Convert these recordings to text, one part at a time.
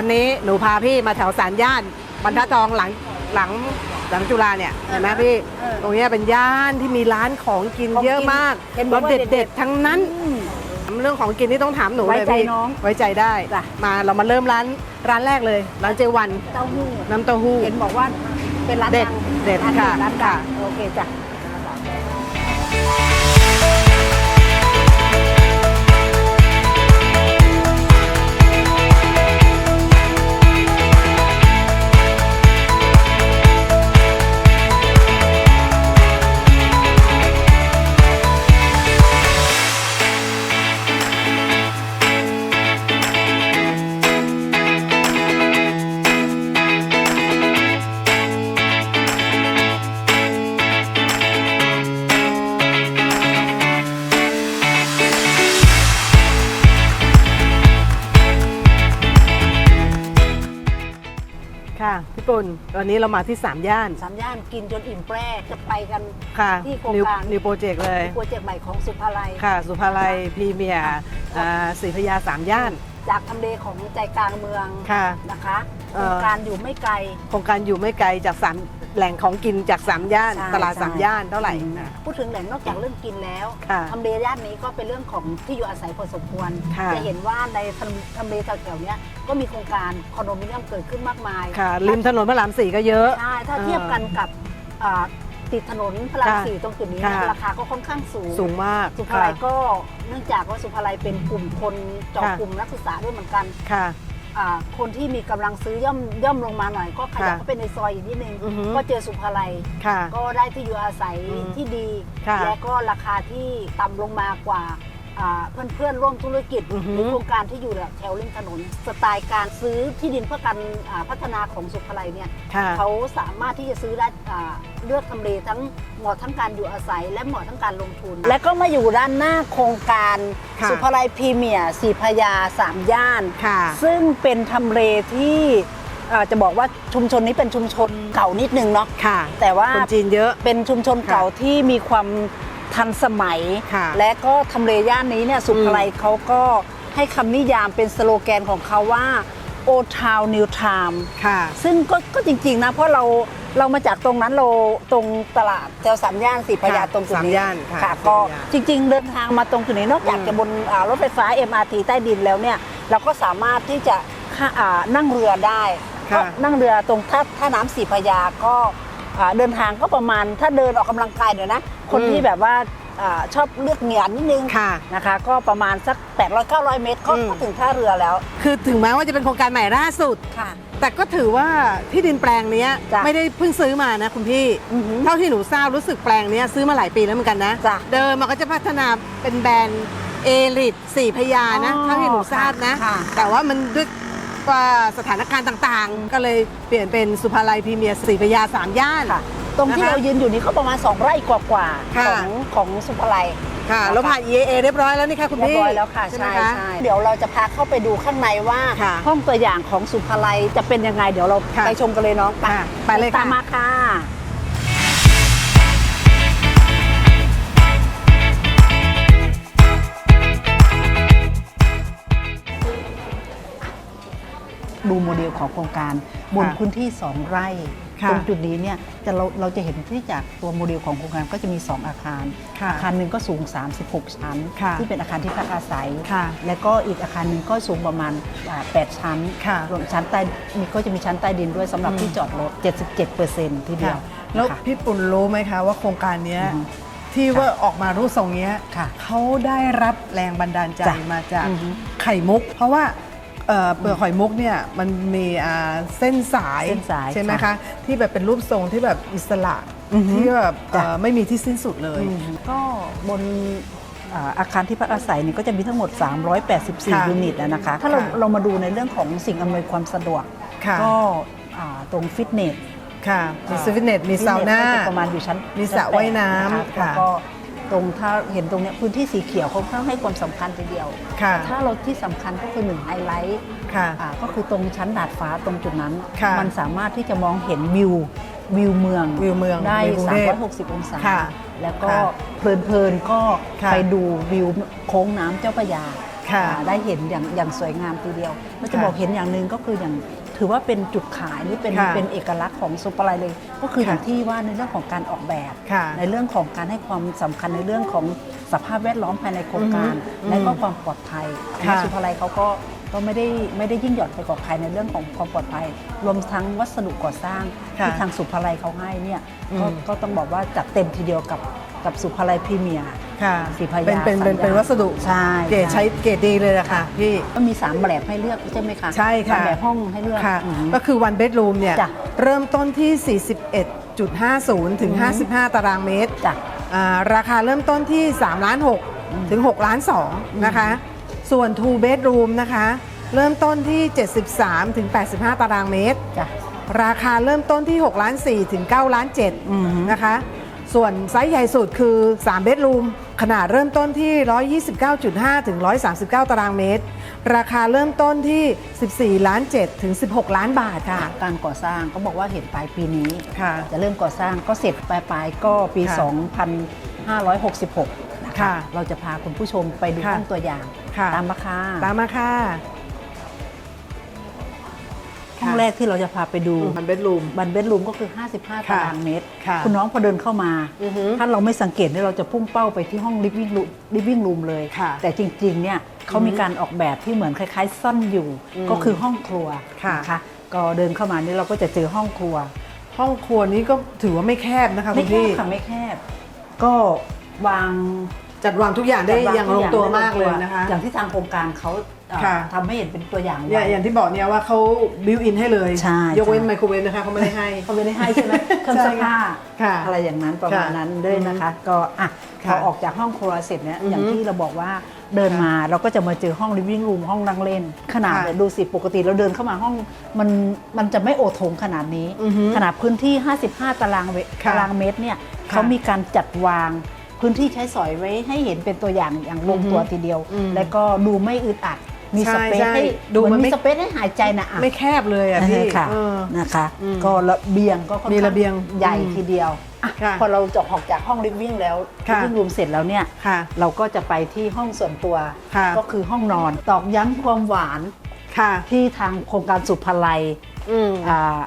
ปุ่นจ้ะวันนี้หนูพาพี่มาแถวสารย่าน บรรทัดทองหลังหลังหลังจุฬาเนี่ยเห็นไหมพี่ เออตรงเนี้ยเป็นย่านที่มีร้านของกินของกินเยอะมากเห็นบรอกสว่าเด็ดเด็เด็ดดๆทั้งนั้นอืมเรื่องของกินนี่ต้องถามหนูไว้เลยใจพี่น้องไว้ใจได้จ้ะ มาเรามาเริ่มร้านร้านแรกเลยร้านเจวันเต้าหู้น้ำเต้าหู้ เห็นบอกว่าเป็นร้านเด็ดดังเด็ดร้านค่ะ ร้านดัค่ะงโอเคจ้ะ ค่ะพี่ปุ่นวันนี้เรามาที่สามย่าน สามย่านกินจนอิ่มแปร่จะไปกัน ค่ะที่โครงนิวการ นิวโปรเจกต์เลย โปรเจกต์ใหม่ของสุภาลัย ค่ะ สุภาลัยพรีเมียร์อ่าศรีพระยาสามย่าน จากทำเลของใจกลางเมืองค่ะ นะคะโคเอ่รอ งการอยู่ไม่ไกล โครงการอยู่ไม่ไกลจากสามแหล่งของกินจากสามย่าน ใช่ตลาดใช่สามย่านเท่าไหร่อืมพูดถึงแหล่งนอกจากเรื่องกินแล้วค่ะ ทำเลย่านนี้ก็เป็นเรื่องของที่อยู่อาศัยพอสมควร ค่ะ จะเห็นว่าในทำทำเลแถวๆเนี้ย ก็มีโครงการคอนโดมิเนียมเกิดขึ้นมากมายค่ะริมถนนพระรามสี่ก็เยอะ ใช่ถ้าเออเทียบกันกับอ่าติดถนนพระรามค่ะสี่ตรงจุดนี้ค่ะเนี่ยราคาก็ค่อนข้างสูง สูงมากสุภาลัยก็เนื่องจากว่าสุภาลัยเป็นกลุ่มคนเจาะค่ะ กลุ่มนักศึกษาด้วยเหมือนกันค่ะ อ่าคนที่มีกำลังซื้อย่อมย่อมลงมาหน่อย ก็ขยับค่ะเข้าไปในซอยอีกนิดนึงอือฮึ ก็เจอสุภาลัย ค่ะ ก็ได้ที่อยู่อาศัยอืมที่ดี ค่ะและก็ราคาที่ต่ำลงมากว่า เพื่อนเพื่อนๆร่วมธุรกิจอือฮึหรือโครงการที่อยู่แถวริมถนน สไตล์การซื้อที่ดินเพื่อการอ่าพัฒนาของสุภาลัยเนี่ยค่ะเขาสามารถที่จะซื้อได้อ่าเลือกทำเลทั้งเหมาะทั้งการอยู่อาศัย และเหมาะทั้งการลงทุน และก็มาอยู่ด้านหน้าโครงการค่ะสุภาลัยพรีเมียร์สีพระยาสามย่านค่ะซึ่งเป็นทำเลที่เอ่อจะบอกว่าชุมชนนี้เป็นชุมชนเก่านิดนึงเนาะค่ะแต่ว่าคนจีนเยอะเป็นชุมชนเก่าที่มีความ ทันสมัย ค่ะและก็ทำเลย่านนี้เนี่ยสุภาลัยเขาก็ให้คำนิยามเป็นสโลแกนของเขาว่า Old Town New Time ค่ะ ซึ่งก็ก็จริง ๆ นะ เพราะเราเรามาจากตรงนั้นเราตรงตลาดแถวสามย่านสีพระยาค่ะตรงจุดนี้สามย่านค่ะค่ะก็สามย่านจริง ๆ เดินทางมาตรงจุดนี้นอกจากอืมจะบนอ่ารถไฟฟ้า MRT ใต้ดินแล้วเนี่ย เราก็สามารถที่จะข้าอ่านั่งเรือได้ค่ะ ก็นั่งเรือตรงท่าท่าน้ำสีพระยาก็อ่า เดินทางก็ประมาณถ้าเดินออกกำลังกายเดี๋ยวนะ คนอืมที่แบบว่าอ่าชอบเลือกเหงียนนิดนึงค่ะนะคะ ก็ประมาณสัก 800-900 เมตรก็อืมก็ถึงท่าเรือแล้ว คือถึงแม้ว่าจะเป็นโครงการใหม่ล่าสุดค่ะแต่ก็ถือว่าที่ดินแปลงเนี้ยจ้ะไม่ได้เพิ่งซื้อมานะคุณพี่อือหือเท่าที่หนูทราบรู้สึกแปลงเนี้ยซื้อมาหลายปีแล้วเหมือนกันนะจ้ะเดิมมันก็จะพัฒนาเป็นแบรนด์เอลิทสี่พยานะอ๋อเท่าที่หนูทราบนะค่ะแต่ว่ามันด้วย ว่าสถานการณ์ต่างๆ ก็เลยเปลี่ยนเป็นสุภาลัยพรีเมียร์สี่พยาสามย่าน ค่ะตรงที่นะคะเรายืนอยู่นี้ก็ประมาณ 2 ไร่กว่าๆค่ะของของสุภาลัยค่ะนะคะแล้วผ่าน EAA เรียบร้อยแล้วนี่ค่ะคุณเรียพี่บร้อยแล้วค่ะใช่ไหมใช่คะ ใช่เดี๋ยวเราจะพาเข้าไปดูข้างในว่า ค่ะห้องตัวอย่างของสุภาลัยจะเป็นยังไง เดี๋ยวเราค่ะไปชมกันเลยเนาะค่ะไปเลยค่ะ ตามมาค่ะ ดูโมเดลของโครงการบนค่ะพื้นที่ 2 ไร่ค่ะตรงจุดนี้เนี่ยจะเราเราจะเห็นที่จากตัวโมเดลของโครงการก็จะมี 2 อาคารค่ะอาคารหนึ่งก็สูง 36 ชั้นค่ะที่เป็นอาคารที่พักอาศัยค่ะและก็อีกอาคารหนึ่งก็สูงประมาณอ่า8ชั้นค่ะรวมชั้นใต้มีก็จะมีชั้นใต้ดินด้วยสำหรับอืมที่จอดรถ 77%ทีเดียว แล้วค่ะพี่ปุ่นรู้ไหมคะว่าโครงการเนี้ยอือฮึที่ว่าออกมารูปทรงเนี้ยค่ะเขาได้รับแรงบันดาลใจจ้ะมาจากอือฮึไข่มุก เพราะว่า เอ่อเปลือกหอยมุกเนี่ยมันมีอ่าเส้นสายเส้นสายใช่ไหมค่ะคะที่แบบเป็นรูปทรงที่แบบอิสระอือฮึที่แบบจ้ะ เอ่อไม่มีที่สิ้นสุดเลย ก็บนอ่าอาคารที่พักอาศัยเนี่ยก็จะมีทั้งหมด ค่ะ384 ยูนิตอะนะคะ ถ้าเราค่ะเรามาดูในเรื่องของสิ่งอำนวยความสะดวก ค่ะ ก็อ่าตรงฟิตเนสค่ะมีสวิตเนตมีซาวน่าก็จะประมาณอยู่ชั้นมีสระชั้แปดว่ายน้ำนะคะค่ะแล้วก็ ตรงถ้าเห็นตรงเนี้ยพื้นที่สีเขียวเขาค่อนข้างให้ความสำคัญทีเดียว ค่ะ ถ้าเราที่สำคัญก็คือหนึ่งไฮไลท์ค่ะ อ่าก็คือตรงชั้นดาดฟ้าตรงจุดนั้น ค่ะ มันสามารถที่จะมองเห็นวิววิวเมือง วิวเมืองได้ วิวกรุงเทพ 360 องศา ค่ะแล้วก็ค่ะเพลินๆ ก็ค่ะไปดูวิวโค้งน้ำเจ้าพระยาค่ะอ่าได้เห็นอย่างอย่างสวยงามทีเดียวแล้วจะค่ะบอกเห็นอย่างหนึ่งก็คืออย่าง ถือว่าเป็นจุดขายนี่เป็นค่ะเป็นเอกลักษณ์ของซุปเปอร์ไลน์เลย ก็คืออย่างค่ะที่ว่าในเรื่องของการออกแบบ ค่ะในเรื่องของการให้ความสำคัญในเรื่องของสภาพแวดล้อมภายในโครงการ อือฮึและก็ความปลอดภัยค่ะสุภาลัยเขาก็ก็ไม่ได้ไม่ได้ยิ่งหย่อนไปกว่าใครในเรื่องของความปลอดภัย รวมทั้งวัสดุก่อสร้างค่ะที่ทางสุภาลัยเขาให้เนี่ยก็อืม ก็ต้องบอกว่าจัดเต็มทีเดียวกับกับสุภาลัยพรีเมียร์ ค่ะสีพยาเป็นเป็นเป็นสัญญาเป็นวัสดุ ใช่เกรดใช้เกรดดีเลยอะค่ะพี่ ก็มี3แบบให้เลือกใช่ไหมคะใช่ค่ะ สามแบบห้องให้เลือกค่ะ อืม ก็คือ one bedroom เนี่ย จ้ะเริ่มต้นที่ 41.50 ถึง อือฮึ55 ตารางเมตรจ้ะ อ่าราคาเริ่มต้นที่ 3 ล้าน6ถึง 6 ล้าน 2 นะคะ ส่วน two bedroom นะคะ เริ่มต้นที่ 73 ถึง 85 ตารางเมตร จ้ะ ราคาเริ่มต้นที่ 6 ล้าน 4 ถึง 9 ล้านอือฮึ7นะคะ ส่วนไซส์ใหญ่สุดคือ 3 bedroom ขนาดเริ่มต้นที่ 129.5 ถึง 139 ตารางเมตร ราคาเริ่มต้นที่ 14 ล้าน7ถึง 16 ล้านบาทค่ะ การก่อสร้างก็บอกว่าเห็นปลายปีนี้ ค่ะจะเริ่มก่อสร้างก็เสร็จปลายปลายๆก็ปี ค่ะ2566นะคะค่ะเราจะพาคุณผู้ชมไปดูค่ะห้องตัวอย่าง ค่ะ ตามมาค่ะตามมาค่ะ ห้องแรกที่เราจะพาไปดูมันเบดรูมบันเบดรูมก็คือ 55ค่ะตารางเมตรค่ะณน้องพอเดินเข้ามาอือฮึถ้าเราไม่สังเกตเนี่ยเราจะพุ่งเป้าไปที่ห้อง living room living room เลยค่ะแต่จริงๆเนี่ยเขามีการออกแบบที่เหมือนคล้าย ๆ ซ่อนอยู่อืมก็คือห้องครัวค่ะนะคะก็เดินเข้ามานี่เราก็จะเจอห้องครัว ห้องครัวนี้ก็ถือว่าไม่แคบนะคะคุไม่ณแคพี่บค่ะไม่แคบ ก็วาง จัดวางทุกอย่างได้จัดวอย่างลงตัวมากเลยนะคะ อย่างที่ทางโครงการเขาเอ่อค่ะ ทำให้เห็นเป็นตัวอย่างเนี่ยไว้อย่างที่บอกเนี่ยว่าเขาบิวอินให้เลย ใช่ยกเว้นใช่ ไมโครเวฟนะคะเขาไม่ได้ให้ เขาไม่ได้ให้ใช่ไหมเครื่องซักผ้าค่ะอะไรอย่างนั้นประมาณค่ะนั้นด้วยนะคะ ก็อะพค่ะอออกจากห้องครัวเสร็จเนี่ยอือฮึอย่างที่เราบอกว่าเดินมาเราก็จะมาเจอห้อง living room ห้องนั่งเล่น ขนาดค่ะเนี่ยดูสิปกติเราเดินเข้ามาห้องมันมันจะไม่โอโถงขนาดนี้ อือฮึขนาดพื้นที่ 55 ตารางเมตรค่ะตารางเมตรเนี่ยค่ะเขามีการจัดวาง พื้นที่ใช้สอยไว้ให้เห็นเป็นตัวอย่างอย่างลงตัวอือฮึทีเดียวอืมและก็ดูไม่อึดอัดมีใช่สเปซใช่ให้ดูเหมัมันนไม่มีสเปซให้หายใจนะอะไม่แคบเลยอะพี่ค่ะเออนะคะอืมก็ระเบียงก็ค่อนมีข้างระเบียงใหญ่อืมทีเดียวอะค่ะพอเราจบออกจากห้องลิฟวิ่งแล้วค่ะลิฟวิ่งรูมเสร็จแล้วเนี่ยค่ะเราก็จะไปที่ห้องส่วนตัวค่ะก็คือห้องนอนตอกย้ำความหวานค่ะที่ทางโครงการสุภาลัยอืมอ่า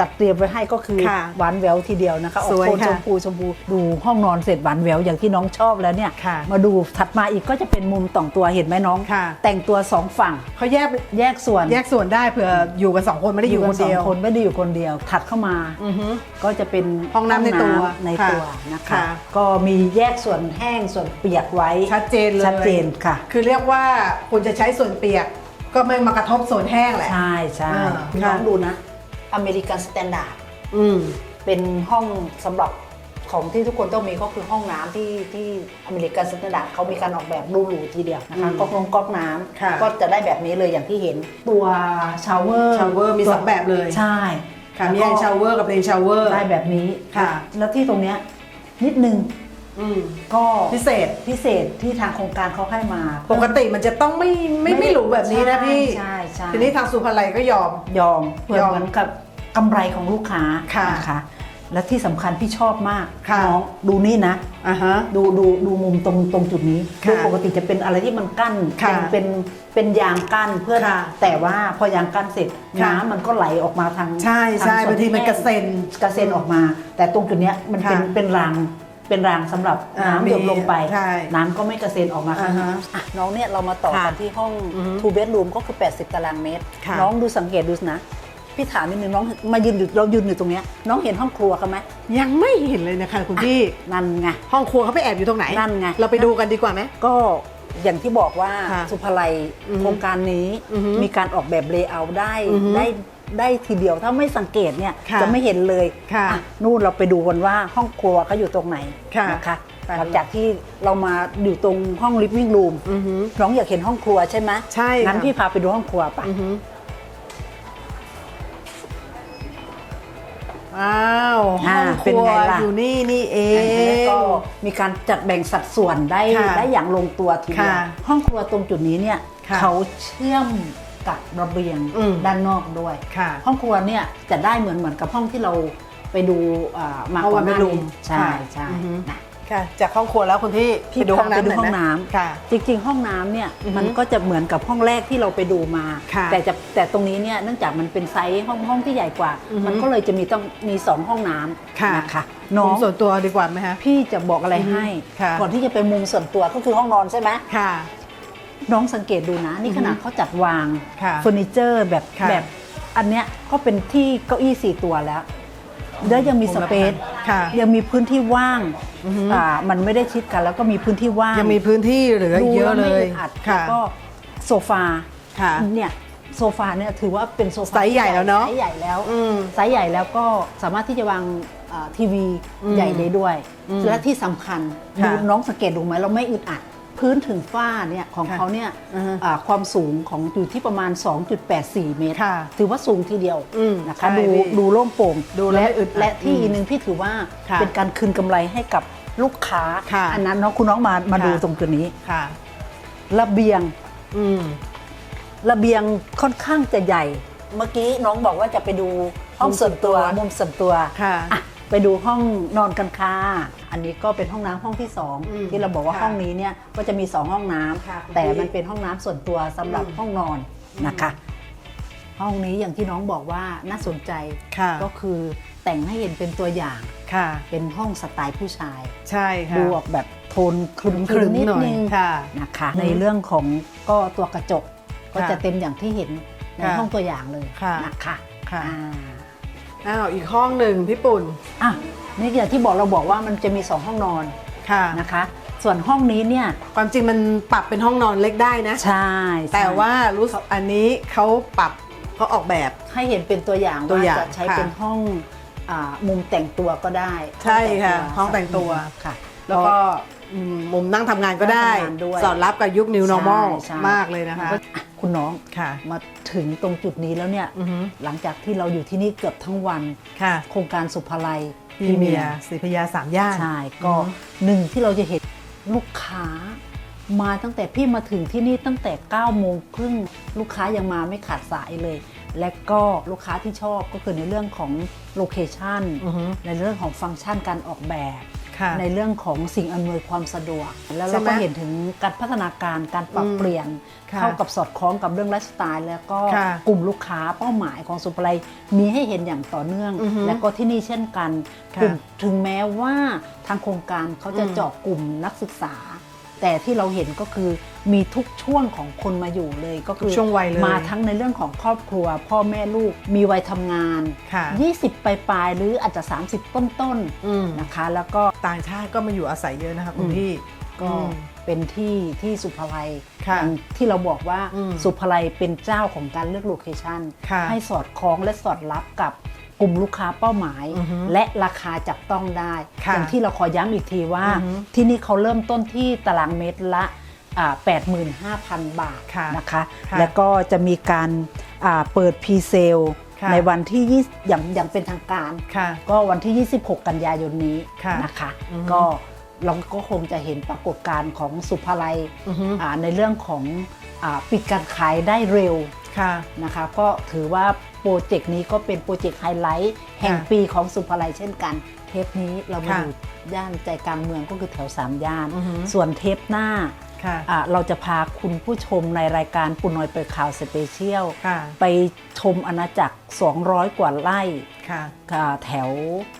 จัดเตรียมไว้ให้ก็คือค่ะหวานแหววทีเดียวนะคะออกสวยโทนค่ะชมพูชมพูดูห้องนอนเสร็จหวานแหววอย่างที่น้องชอบแล้วเนี่ยค่ะ มาดูถัดมาอีกก็จะเป็นมุมต่องตัวเห็นไหมน้อง ค่ะ แต่งตัวสองฝั่งเขาแยกแยกส่วนแยกส่วนได้เผื่ออยู่กันสองคนไม่ได้อยู่คนเดียวสองคนไม่ได้อยู่คนเดียว ถัดเข้ามา อือฮึ ก็จะเป็นห้องน้ำในตัวในค่ะตัวนะคะ ค่ะ ก็มีแยกส่วนแห้งส่วนเปียกไว้ชัดเจนเลยชัดเจนค่ะ คือเรียกว่าคุณจะใช้ส่วนเปียก ก็ไม่มากระทบส่วนแห้งแหละ ใช่ใช่อ่าน้องค่ะ ดูนะ อเมริกันสแตนดาร์ดอืมเป็นห้องสำหรับของที่ทุกคนต้องมีก็คือห้องน้ำที่ที่อเมริกันสแตนดาร์ดเขามีการออกแบบดูหรูทีเดียวนะคะอืมก๊อกน้องก๊อกน้ค่ะำก็จะได้แบบนี้เลยอย่างที่เห็นตัวชาวเวอร์ shower มีสองแบบเลยใช่ค่ะมีแล้แอวนก็ชาวเวอร์กับเลนชาวเวอร์ได้แบบนี้ค่ะ แล้วที่ตรงเนี้ยนิดนึงอืม ก็พิเศษพิเศษที่ทางโครงการเขาให้มา ปกติมันจะต้องไม่ไม่ไม่หรูแบบนี้นะพี่ใช่ใช่ทีนี้ทางสุภาลัยก็ยอมยอมเพื่อยอมเหมือนกับกำไรของลูกค้าค่ะนะคะและที่สำคัญพี่ชอบมากค่ะน้องดูนี่นะอ่าฮะดูดูดูมุมตรงตรงจุดนี้ค่ะคือปกติจะเป็นอะไรที่มันกั้นค่ะเป็นเป็นเป็นยางกั้นเพื่อค่ะแต่ว่าพอยางกั้นเสร็จค่ะน้ำมันก็ไหลออกมาทางใช่ใช่ทส่วบางทีมันแห้กระเซ็นกระเซ็นออกมา แต่ตรงจุดเนี้ยมันเป็นค่ะเป็นราง เป็นรางสำหรับอ่าน้ำมีหยดลงไป ใช่น้ำก็ไม่กระเซ็นออกมาข้างนอกอ่าฮะอะน้องเนี่ยเรามาต่อค่ะกันที่ห้องอือฮึ two bedroom ก็คือ 80 ตารางเมตร ค่ะ น้องดูสังเกตดูนะ พี่ถามนิดนึงน้องมายืนอยู่เรายืนอยู่ตรงเนี้ยน้องเห็นห้องครัวกันไหมยังไม่เห็นเลยนะคะคุณพี่ นั่นไง ห้องครัวเขาไปแอบอยู่ตรงไหนนั่นไง เราไปดูกันดีกว่าไหม ก็อย่างที่บอกว่าค่ะสุภาลัยอือฮึโครงการนี้อือฮึมีการออกแบบเลเยอร์ได้อือฮึได้ ได้ทีเดียวถ้าไม่สังเกตเนี่ยค่ะจะไม่เห็นเลยค่ะอ่นู่นเราไปดูกันว่าห้องครัวเขาอยู่ตรงไหนค่ะนะคะไป หลังจากที่เรามาอยู่ตรงห้องลิฟวิ่งรูมอือฮึน้องอยากเห็นห้องครัวใช่ไหมใช่งั้นค่ะพี่พาไปดูห้องครัวไป อือฮึอ้าวห้องคเป็นรัวไงล่ะ อยู่นี่นี่เอแล้วง ก็มีการจัดแบ่งสัดส่วนได้ค่ะได้อย่างลงตัวทีเดียวค่ะห้องครัวตรงจุดนี้เนี่ยค่ะเขาเชื่อม กับระเบียงอืม ด้านนอกด้วย ค่ะ ห้องครัวเนี่ยจะได้เหมือนเหมือนกับห้องที่เราไปดูอ่ามาเอาก่อนหน้าวันไปดูนี้ใช่ค่ะใช่อือฮึ นะ ค่ะ จากห้องครัวแล้วคุณพี่พี่ไปดูห้องพาไปดูน้ำห้องยไมน้ำค่ะ จริงๆ ห้องน้ำเนี่ยอือฮึมันก็จะเหมือนกับห้องแรกที่เราไปดูมา ค่ะแต่จะแต่ตรงนี้เนี่ยเนื่องจากมันเป็นไซส์ห้องห้องที่ใหญ่กว่า อือฮึมันก็เลยจะมีต้องมีสองห้องน้ค่ะำนะคะน้องมุมส่วนตัวดีกว่าไหมคะ พี่จะบอกอะไรให้ ค่ะ ก่อนที่จะไปมุมส่วนตัวก็คือห้องนอนใช่ไหม ค่ะ น้องสังเกตดูนะ นี่อือฮึขนาดเขาจัดวางค่ะเฟอร์นิเจอร์แบบค่ะ แบบอันเนี้ยก็เป็นที่เก้าอี้สี่ตัวแล้ว แล้วยังมีสเปซค่ะ ยังมีพื้นที่ว่างอือฮึอ่ามันไม่ได้ชิดกัน แล้วก็มีพื้นที่ว่างยังมีพื้นที่เหลืออีกเยอะเลดูแวไม่ยดอัดค่ะแล้วก็โซฟาค่ะเนี่ยโซฟาเนี่ยถือว่าเป็นโซฟาไซส์ใหญ่แล้วเนอะไซส์ใหญ่แล้วอืมไซส์ใหญ่แล้วก็สามารถที่จะวางอ่าทีวีอืมใหญ่ได้ด้วยอืมและที่สำคัญค่ะ ดูน้องสังเกตดูไหมเราไม่อึดอัด พื้นถึงฝ้าเนี่ยของค่ะเขาเนี่ยอือฮึอ่าความสูงของอยู่ที่ประมาณ 2.84 เมตร ค่ะถือว่าสูงทีเดียวอืมนะคะ ใช่ดูพี่ดูโล่งโปร่งดูแล้วและไม่อึดอัดและที่อืมอีกหนึ่งพี่ถือว่าค่ะเป็นการคืนกำไรให้กับลูกค้าค่ะอันนั้นเนาะคุณน้องมามาค่ะ ดูตรงตัวนี้ ค่ะ ระเบียงอืม ระเบียงค่อนข้างจะใหญ่ เมื่อกี้น้องบอกว่าจะไปดูห้องส่วนตัวมุมส่วนตัว ค่ะ อะ ไปดูห้องนอนกันค่ะอันนี้ก็เป็นห้องน้ำห้องที่สองอืมที่เราบอกว่าค่ะห้องนี้เนี่ยก็จะมีสองห้องน้ำค่ะคุณแต่พี่มันเป็นห้องน้ำส่วนตัวสำหรับอืมห้องนอนนะคะ ห้องนี้อย่างที่น้องบอกว่าน่าสนใจค่ะก็คือแต่งให้เห็นเป็นตัวอย่างค่ะ เป็นห้องสไตล์ผู้ชาย ใช่ค่ะดูออกแบบโทนครึมครึมนิดหน่อยนึงค่ะนะคะอืมในเรื่องของก็ตัวกระจกก็ค่ะจะเต็มอย่างที่เห็นในค่ะห้องตัวอย่างเลยค่ะนะคะค่ะ อ่าอ้าวอีกห้องหนึ่งพี่ปุ่นอะนี่อย่างที่บอกเราบอกว่ามันจะมีสองห้องนอนค่ะ นะคะ ส่วนห้องนี้เนี่ยความจริงมันปรับเป็นห้องนอนเล็กได้นะ ใช่แต่ว่ารู้สึกอันนี้เขาปรับเขาออกแบบ ให้เห็นเป็นตัวอย่างตัวว่าอย่างจะใช้ค่ะเป็นห้องอ่ามุมแต่งตัวก็ได้ใช่ค่ะห้องแต่งตัว ค่ะ แล้วก็ อืมมุมนั่งทำงานก็ได้ นั่งทำงานด้วยสอดรับกับยุค New Normal ใช่มากเลยนะคะก็อ่คุณน้องค่ะ มาถึงตรงจุดนี้แล้วเนี่ย อือฮึหลังจากที่เราอยู่ที่นี่เกือบทั้งวัน ค่ะโครงการสุภาลัยพรีเมียร์สีพยาสามย่าน ใช่ก็อือฮึ หนึ่งที่เราจะเห็นลูกค้า มาตั้งแต่พี่มาถึงที่นี่ตั้งแต่9โมงครึ่งลูกค้ายังมาไม่ขาดสายเลย และก็ลูกค้าที่ชอบก็คือในเรื่องของโลเคชัน อือฮึ ในเรื่องของฟังก์ชันการออกแบบค่ะ ในเรื่องของสิ่งอำนวยความสะดวก แล้วใช่เราไหมก็เห็นถึงการพัฒนาการการปรับอืมเปลี่ยนค่ะเข้ากับสอดคล้องกับเรื่องไลฟ์สไตล์ แล้วก็ค่ะกลุ่มลูกค้าเป้าหมายของสุภาลัยมีให้เห็นอย่างต่อเนื่องอือฮึและก็ที่นี่เช่นกันค่ะกลุ่มถึงแม้ว่าทางโครงการเขาจะอืมเจาะกลุ่มนักศึกษา แต่ที่เราเห็นก็คือ มีทุกช่วงของคนมาอยู่เลยก็ทุคืกอช่วงวัยเลยมาทั้งในเรื่องของครอบครัว พ่อแม่ลูกมีวัยทำงานค่ะ20 ปลายๆหรืออาจจะ 30 ต้นอืมๆนะคะ แล้วก็ต่างชาติก็มาอยู่อาศัยเยอะนะคะคุณอืมพี่ก็อืมเป็นที่ที่สุภาลัยค่ะอย่างที่เราบอกว่าอืมสุภาลัยเป็นเจ้าของการเลือกโลเคชันค่ะให้สอดคล้องและสอดรับกับกลุ่มลูกค้าเป้าหมายอือฮึและราคาจับต้องได้ค่ะอย่างที่เราขอย้ำอีกทีว่าอือฮึที่นี่เขาเริ่มต้นที่ตารางเมตรละอ่า 85,000 บาทค่ะนะคะค่ะแล้วก็จะมีการอ่าเปิดพรีเซลค่ะในวันที่20อย่างอย่างเป็นทางการค่ะก็วันที่ 26 กันยายนนี้ค่ะนะคะอือฮึก็เราก็คงจะเห็นปรากฏการณ์ของสุภาลัยอือฮึอ่าในเรื่องของอาปิดการขายได้เร็วค่ะนะคะก็ถือว่าโปรเจกต์นี้ก็เป็นโปรเจกต์ไฮไลท์แห่งค่ะปีของสุภาลัยเช่นกัน เทปนี้เรามาค่ะอยู่ย่านใจกลางเมืองก็คือแถวสามย่านอือฮึส่วนเทปหน้าค่ะอ่า เราจะพาคุณผู้ชมในรายการปุณอยเปิดข่าวสเปเชียลค่ะไปชมอาณาจักร 200 กว่าไร่ค่ะอ่าแถว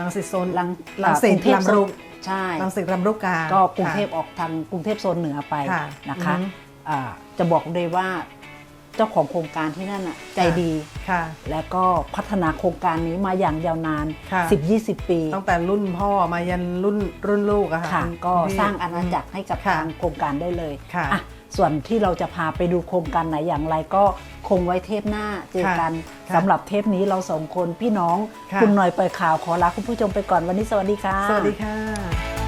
ลังสิตโซนลังลังสิตอ่ากรุงเทพลำรุกใช่ลังสิตลำลูกกาก็กรุงเทพค่ะออกทางกรุงเทพโซนเหนือไปค่ะนะคะอือฮึอ่าจะบอกเลยว่า เจ้าของโครงการที่นั่นอะใจดี ค่ะ และก็พัฒนาโครงการนี้มาอย่างยาวนาน ค่ะ 10-20 ปี ตั้งแต่รุ่นพ่อมายันรุ่นรุ่นลูกอะค่ะค่ะคุณก็พี่ สร้างอาณาจักรให้กับค่ะทางโครงการได้เลยค่ะอะส่วนที่เราจะพาไปดูโครงการไหนอย่างไรก็คงไว้เทปหน้าเจอกันค่ะสำหรับเทปนี้เราสองคนพี่น้องค่ะคุณหน่อยเปิดข่าวขอลาคุณผู้ชมไปก่อนวันนี้สวัสดีค่ะ สวัสดีค่ะ